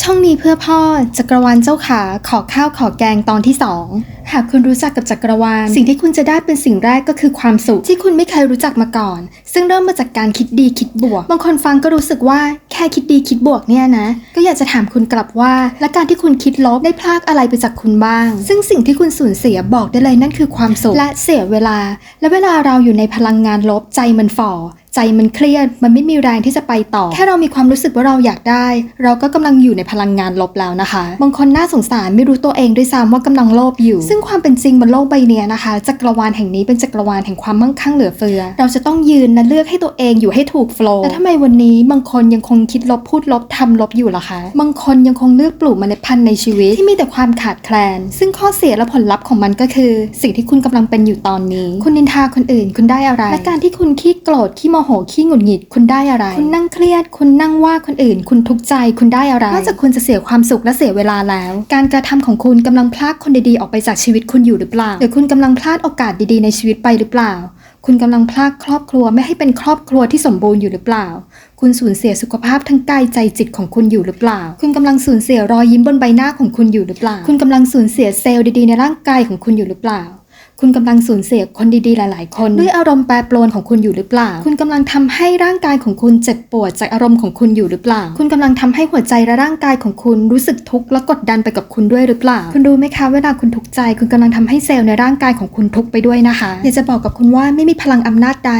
ช่องนี้เพื่อพ่อจักรวาลเจ้าขาขอข้าวขอแกงตอนที่สอง หากคุณรู้จักกับจักรวาล สิ่งที่คุณจะได้เป็นสิ่งแรกก็คือความสุข ที่คุณไม่เคยรู้จักมาก่อน ซึ่งเริ่มมาจากการคิดดีคิดบวก บางคนฟังก็รู้สึกว่าแค่คิดดีคิดบวกเนี่ยนะ ก็อยากจะถามคุณกลับว่า และการที่คุณคิดลบได้พลากอะไรไปจากคุณบ้าง ซึ่งสิ่งที่คุณสูญเสียบอกได้เลยนั่นคือความสุขและเสียเวลา และเวลาเราอยู่ในพลังงานลบใจมันฝ่อใจมันเครียด มันไม่มีแรงที่จะไปต่อ แค่เรามีความรู้สึกว่าเราอยากได้ เราก็กำลังอยู่ในพลังงานลบแล้วนะคะ บางคนน่าสงสารไม่รู้ตัวเองด้วยซ้ำว่ากำลังโลภอยู่ซึ่ง่งความเป็นจริงบนโลกใบเนี้ยนะคะ จักรวาลแห่งนี้เป็นจักรวาลแห่งความมั่งคั่งเหลือเฟือ เราจะต้องยืนและเลือกให้ตัวเองอยู่ให้ถูกโฟล์แต่ทำไมวันนี้บางคนยังคงคิดลบพูดลบทำลบอยู่ล่ะคะ บางคนยังคงเลือกปลูกเมล็ดพันธุ์ในชีวิตที่มีแต่ความขาดแคลน ซึ่งข้อเสียและผลลัพธ์ของมันก็คือ สิ่งที่คุณกำลังเป็นอยู่ตอนนี้ คุณนินทาคนอื่น คุณได้อะไร และการที่คุณขี้โกรธขี้โมโหขี้หงุดหงิดคุณได้อะไร คุณนั่งเครียด คุณนั่งว่าคนอื่น คุณทุกข์ใจ คุณได้อะไรนอกจากคุณจะเสียความสุขและเสียเวลาแล้ว การกระทำของคุณกำลังพลากคนดีๆออกไปจากชีวิตคุณอยู่หรือเปล่า หรือคุณกำลังพลาดโอกาสดีๆ ในชีวิตไปหรือเปล่า คุณกำลังพลาดครอบครัวไม่ให้เป็นครอบครัวที่สมบูรณ์อยู่หรือเปล่า คุณสูญเสียสุขภาพทั้งกายใจจิตของคุณอยู่หรือเปล่า คุณกำลังสูญเสียรอยยิ้มบนใบหน้าของคุณอยู่หรือเปล่า คุณกำลังสูญเสียเซลล์ดีๆในร่างกายของคุณอยู่หรือเปล่า คุณกำลังสูญเสียคนดีๆ หลาย ๆ คน ด้วยอารมณ์แปรปรวนของคุณอยู่หรือเปล่า คุณกำลังทำให้ร่างกายของคุณเจ็บปวดจากอารมณ์ของคุณอยู่หรือเปล่า คุณกำลังทำให้หัวใจและร่างกายของคุณรู้สึกทุกข์และกดดันไปกับคุณด้วยหรือเปล่า คุณรู้ไหมคะเวลาคุณทุกข์ใจ คุณกำลังทำให้เซลล์ในร่างกายของคุณทุกข์ไปด้วยนะคะอยากจะบอกกับคุณว่าไม่มีพลังอำนาจใด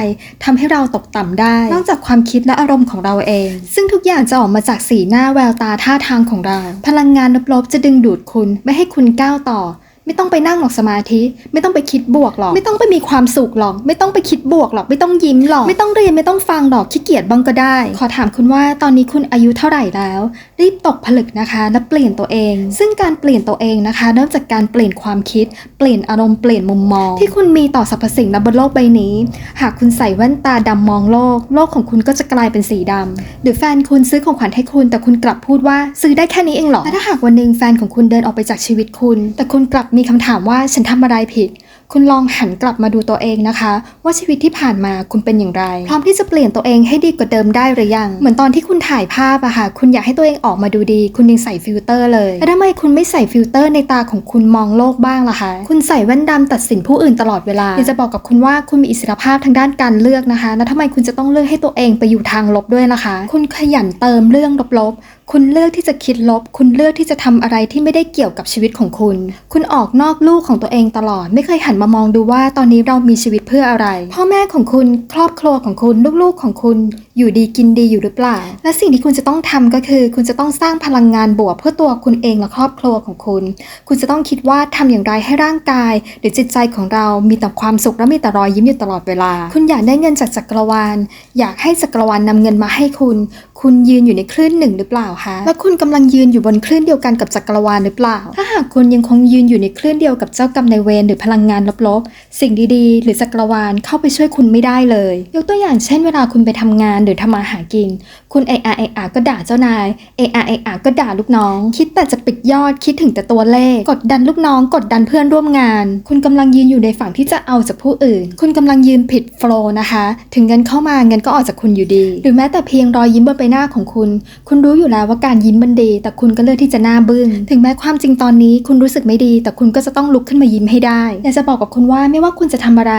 ทำให้เราตกต่ำได้ นอกจากความคิดและอารมณ์ของเราเอง ซึ่งทุกอย่างจะออกมาจากสีหน้าแววตาท่าทางของเรา พลังงานลบๆจะดึงดูดคุณไม่ให้คุณก้าวต่อ ไม่ต้องไปนั่งหรอกสมาธิ ไม่ต้องไปคิดบวกหรอก ไม่ต้องไปมีความสุขหรอก ไม่ต้องไปคิดบวกหรอก ไม่ต้องยิ้มหรอก ไม่ต้องเรียนไม่ต้องฟังหรอกขี้เกียจบ้างก็ได้ ขอถามคุณว่าตอนนี้คุณอายุเท่าไหร่แล้ว รีบตกผลึกนะคะและเปลี่ยนตัวเอง ซึ่งการเปลี่ยนตัวเองนะคะ เริ่มจากการเปลี่ยนความคิด เปลี่ยนอารมณ์เปลี่ยนมุมมอง ที่คุณมีต่อสรรพสิ่งบนโลกใบนี้ หากคุณใส่แว่นตาดำมองโลก โลกของคุณก็จะกลายเป็นสีดำหรือแฟนคุณซื้อของขวัญให้คุณ แต่คุณกลับพูดว่าซื้อได้แค่นี้เองหรอและถ้าหากวันหนึ่งแฟนของคุณเดินออกไปจากชีวิตคุณ แต่คุณกลับมีคำถามว่าฉันทำอะไรผิด คุณลองหันกลับมาดูตัวเองนะคะ ว่าชีวิตที่ผ่านมาคุณเป็นอย่างไร พร้อมที่จะเปลี่ยนตัวเองให้ดีกว่าเดิมได้หรือยัง เหมือนตอนที่คุณถ่ายภาพอะค่ะ คุณอยากให้ตัวเองออกมาดูดี คุณยังใส่ฟิลเตอร์เลยแล้วทำไมคุณไม่ใส่ฟิลเตอร์ในตาของคุณมองโลกบ้างล่ะคะ คุณใส่แว่นดำตัดสินผู้อื่นตลอดเวลาอยากจะบอกกับคุณว่าคุณมีอิสรภาพทางด้านการเลือกนะคะ แล้วทำไมคุณจะต้องเลือกให้ตัวเองไปอยู่ทางลบด้วยล่ะคะ คุณขยันเติมเรื่องลบๆ คุณเลือกที่จะคิดลบ คุณเลือกที่จะทำอะไรที่ไม่ได้เกี่ยวกับชีวิตของคุณ คุณออกนอกลูกของตัวเองตลอด ไม่เคยหันมามองดูว่าตอนนี้เรามีชีวิตเพื่ออะไร พ่อแม่ของคุณครอบครัวของคุณลูกๆของคุณอยู่ดีกินดีอยู่หรือเปล่า และสิ่งที่คุณจะต้องทำก็คือ คุณจะต้องสร้างพลังงานบวกเพื่อตัวคุณเองและครอบครัวของคุณ คุณจะต้องคิดว่าทำอย่างไรให้ร่างกาย หรือจิตใจของเรามีแต่ความสุขและมีแต่รอยยิ้มอยู่ตลอดเวลา คุณอยากได้เงินจากจักรวาล อยากให้จักรวาลนำเงินมาให้คุณ คุณยืนอยู่ในคลื่นหนึ่งหรือเปล่าคะ และคุณกำลังยืนอยู่บนคลื่นเดียวกันกับจักรวาลหรือเปล่า ถ้าหากคุณยังคงยืนอยู่ในคลื่นเดียวกับเจ้ากรรมนายเวรหรือพลังงานลบๆ สิ่งดีๆ หรือจักรวาลเข้าไปช่วยคุณไม่ได้เลย ยกตัวอย่างเช่นเวลาคุณไปทำงานหรือทำมาหากิน คุณเออาเออาก็ด่าเจ้านายเออาเออาก็ด่าลูกน้อง คิดแต่จะปิดยอดคิดถึงแต่ตัวเลข กดดันลูกน้อง กดดันเพื่อนร่วมงาน คุณกำลังยืนอยู่ในฝั่งที่จะเอาจากผู้อื่น คุณกำลังยืนผิดโฟล์นะคะ ถึงเงินเข้ามาเงินก็ออกจากคุณอยู่ดี หรือแม้แต่เพียงรอยยิ้มบนใบหน้าของคุณ คุณรู้อยู่แล้วว่าการยิ้มมันดี แต่คุณก็เลือกที่จะหน้าบึ้ง ถึงแม้ความจริงตอนนี้คุณรู้สึกไม่ดี แต่คุณก็จะต้องลุกขึ้นมายิ้มให้ได้ อยากจะบอกกับคุณว่าไม่ว่าคุณจะทำอะไร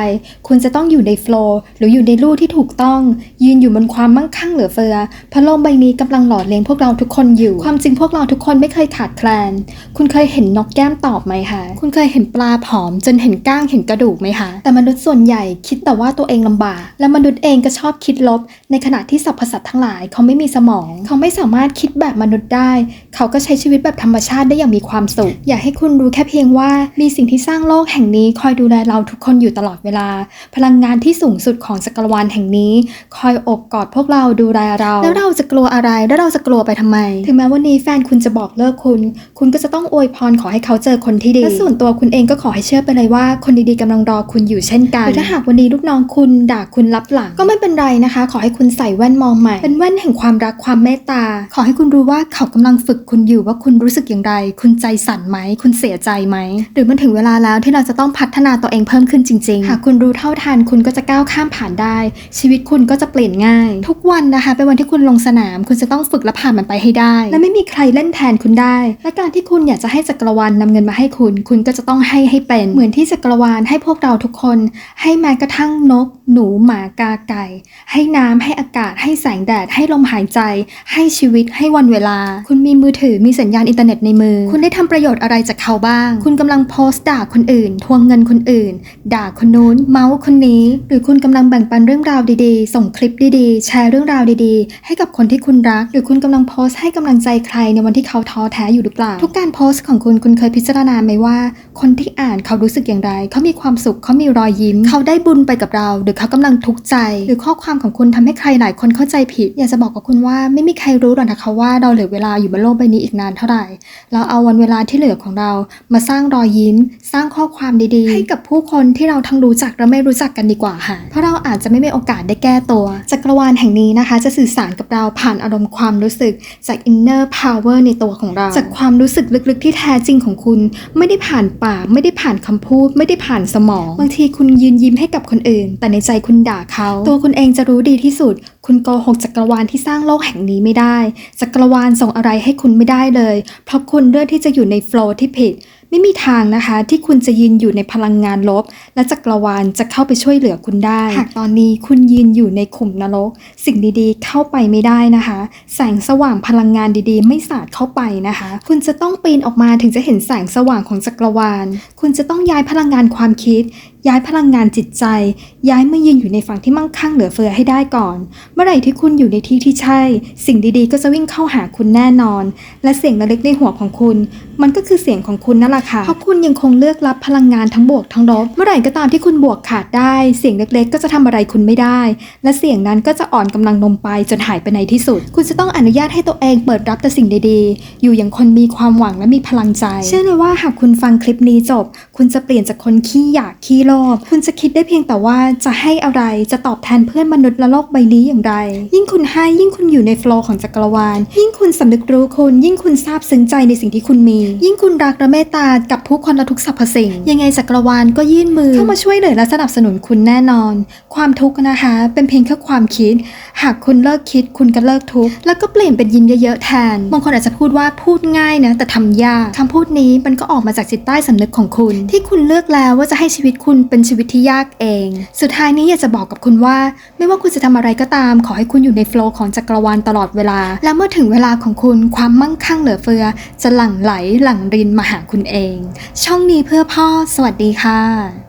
คุณจะต้องอยู่ในโฟล์หรืออยู่ในลู่ที่ถูกต้อง ยืนอยู่บนความมั่งคั่งเหลือเฟือ เพราะโลกใบนี้กำลังหล่อเลี้ยงพวกเราทุกคนอยู่ ความจริงพวกเราทุกคนไม่เคยขาดแคลน คุณเคยเห็นนกแก้มตอบไหมคะ คุณเคยเห็นปลาผอม จนเห็นก้างเห็นกระดูกไหมคะ แต่มนุษย์ส่วนใหญ่คิดแต่ว่าตัวเองลำบาก และมนุษย์เองก็ชอบคิดลบ ในขณะที่สรรพสัตว์ทั้งหลายเขาไม่มีสมอง เขาไม่สามารถคิดแบบมนุษย์ได้ เขาก็ใช้ชีวิตแบบธรรมชาติได้อย่างมีความสุข อยากให้คุณรู้แค่เพียงว่า มีสิ่งที่สร้างโลกแห่งนี้คอยดูแลเราทุกคนอยู่ตลอดเวลา พลังงานที่สูงสุดของจักรวาลแห่งนี้ คอยอบกอดพวกเราดูแลเรา แล้วเราจะกลัวอะไรแล้วเราจะกลัวไปทำไม ถึงแม้วันนี้แฟนคุณจะบอกเลิกคุณ คุณก็จะต้องอวยพรขอให้เขาเจอคนที่ดีและส่วนตัวคุณเองก็ขอให้เชื่อไปเลยว่า คนดีๆกำลังรอคุณอยู่เช่นกันถ้าหากวันนี้ลูกน้องคุณด่าคุณรับหลังก็ไม่เป็นไรนะคะ ขอให้คุณใส่แว่นมองใหม่เป็นแว่นแห่งความความรักความเมตตา ขอให้คุณรู้ว่าเขากำลังฝึกคุณอยู่ว่าคุณรู้สึกอย่างไร คุณใจสั่นไหม คุณเสียใจไหม หรือมันถึงเวลาแล้วที่เราจะต้องพัฒนาตัวเองเพิ่มขึ้นจริงๆ หากคุณรู้เท่าทันคุณก็จะก้าวข้ามผ่านได้ ชีวิตคุณก็จะเปลี่ยนง่าย ทุกวันนะคะ เป็นวันที่คุณลงสนาม คุณจะต้องฝึกและผ่านมันไปให้ได้ และไม่มีใครเล่นแทนคุณได้ และการที่คุณอยากจะให้จักรวาลนำเงินมาให้คุณ คุณก็จะต้องให้ให้เป็น เหมือนที่จักรวาลให้พวกเราทุกคน ให้แม้กระทั่งนก หนูหมากาไก่ ให้น้ำให้อากาศให้แสงแดดให้ลมหายใจ ให้ชีวิตให้วันเวลา คุณมีมือถือมีสัญญาณอินเทอร์เน็ตในมือ คุณได้ทำประโยชน์อะไรจากเขาบ้าง คุณกำลังโพสต์ด่าคนอื่น ทวงเงินคนอื่น ด่าคนนู้น เมาส์คนนี้ หรือคุณกำลังแบ่งปันเรื่องราวดีๆ ส่งคลิปดีๆ แชร์เรื่องราวดีๆ ให้กับคนที่คุณรัก หรือคุณกำลังโพสต์ให้กำลังใจใครในวันที่เขาท้อแท้อยู่หรือเปล่า ทุกการโพสต์ของคุณคุณเคยพิจารณาไหมว่า คนที่อ่านเขารู้สึกอย่างไร เขามีความสุขเขามีรอยยิ้ม เขาได้บุญไปกับเรา หรือเขากำลังทุกข์ใจ หรือข้อความของคุณทำให้ใครหลายคนเข้าใจผิด อยากจะบอกกับคุณว่าไม่มีใครรู้หรอกนะคะว่าเราเหลือเวลาอยู่บนโลกใบนี้อีกนานเท่าไหร่ เราเอาวันเวลาที่เหลือของเรามาสร้างรอยยิ้ม สร้างข้อความดีๆ ให้กับผู้คนที่เราทั้งรู้จักและไม่รู้จักกันดีกว่าค่ะ เพราะเราอาจจะไม่มีโอกาสได้แก้ตัว จักรวาลแห่งนี้นะคะ จะสื่อสารกับเราผ่านอารมณ์ความรู้สึกจาก inner power ในตัวของเรา จากความรู้สึกลึกๆที่แท้จริงของคุณ ไม่ได้ผ่านปากไม่ได้ผ่านคำพูด ไม่ได้ผ่านสมอง บางทีคุณยืนยิ้มให้กับคนอื่น แต่ในใจคุณด่าเขา ตัวคุณเองจะรู้ดีที่สุด คุณโกหกจักรวาลที่สร้างโลกแห่งนี้ไม่ได้ จักรวาลส่งอะไรให้คุณไม่ได้เลย เพราะคุณเลือกที่จะอยู่ในโฟล์ที่ผิด ไม่มีทางนะคะ ที่คุณจะยืนอยู่ในพลังงานลบ และจักรวาลจะเข้าไปช่วยเหลือคุณได้ หากตอนนี้คุณยืนอยู่ในขุมนรก สิ่งดีๆ เข้าไปไม่ได้นะคะ แสงสว่างพลังงานดีๆ ไม่สาดเข้าไปนะคะ คุณจะต้องปีนออกมาถึงจะเห็นแสงสว่างของจักรวาล คุณจะต้องย้ายพลังงานความคิด ย้ายพลังงานจิตใจ ย้ายมายืนอยู่ในฝั่งที่มั่งคั่งเหลือเฟือให้ได้ก่อน เมื่อไหร่ที่คุณอยู่ในที่ที่ใช่ สิ่งดีๆ ก็จะวิ่งเข้าหาคุณแน่นอน และเสียงเล็กๆในหัวของคุณ มันก็คือเสียงของคุณนั่นแหละค่ะเพราะคุณยังคงเลือกรับพลังงานทั้งบวกทั้งลบเมื่อไหร่ก็ตามที่คุณบวกขาดได้ เสียงเล็กๆ ก็จะทำอะไรคุณไม่ได้ และเสียงนั้นก็จะอ่อนกำลังลงไปจนหายไปในที่สุด คุณจะต้องอนุญาตให้ตัวเองเปิดรับแต่สิ่งดีๆ อยู่อย่างคนมีความหวังและมีพลังใจ เชื่อเลยว่าหากคุณฟังคลิปนี้จบ คุณจะเปลี่ยนจากคนขี้อยากขี้โลภคุณจะคิดได้เพียงแต่ว่าจะให้อะไรจะตอบแทนเพื่อนมนุษย์และโลกใบนี้อย่างไร ยิ่งคุณให้ยิ่งคุณอยู่ในโฟล์ของจักรวาล ยิ่งคุณสำนึกรู้คุณ ยิ่งคุณซาบซึ้งใจในสิ่งที่คุณมี ยิ่งคุณรักและเมตตากับผู้คนและทุกสรรพสิ่ง ยังไงจักรวาลก็ยื่นมือ เข้ามาช่วยเหลือและสนับสนุนคุณแน่นอน ความทุกข์นะคะ เป็นเพียงแค่ความคิด หากคุณเลิกคิดคุณก็เลิกทุกข์แล้วก็เปลี่ยนเป็นยิ้มเยอะๆแทนบางคนอาจจะพูดว่าพูดง่ายนะแต่ทำยากคำพูดนี้มันก็ออกมาจากจิตใต้สำนึกของคุณที่คุณเลือกแล้วว่าจะให้ชีวิตคุณเป็นชีวิตที่ยากเอง สุดท้ายนี้อยากจะบอกกับคุณว่า ไม่ว่าคุณจะทำอะไรก็ตาม ขอให้คุณอยู่ในโฟลว์ของจักรวาลตลอดเวลา และเมื่อถึงเวลาของคุณความมั่งคั่งเหลือเฟือ จะหลั่งไหลหลั่งรินมาหาคุณเอง ช่องนี้เพื่อพ่อ สวัสดีค่ะ